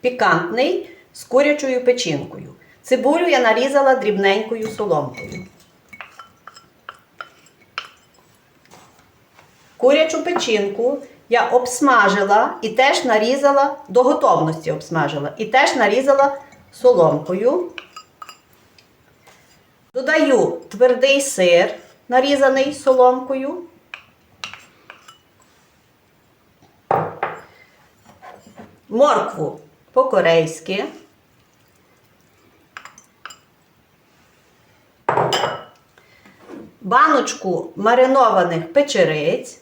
пікантний з курячою печінкою. Цибулю я нарізала дрібненькою соломкою. Курячу печінку я обсмажила і теж нарізала до готовності обсмажила. І теж нарізала соломкою. Додаю твердий сир, нарізаний соломкою. Моркву по-корейськи. Баночку маринованих печериць.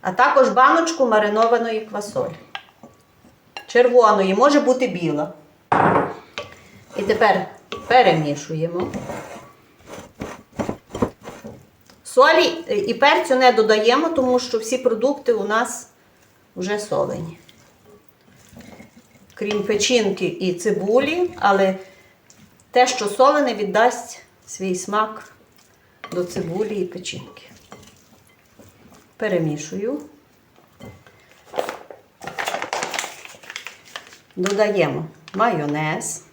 А також баночку маринованої квасолі. Червоної, може бути біла. І тепер перемішуємо. Солі і перцю не додаємо, тому що всі продукти у нас вже солені. Крім печінки і цибулі, але те, що солене, віддасть свій смак до цибулі і печінки. Перемішую. Додаємо майонез.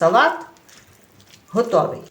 Салат готовий.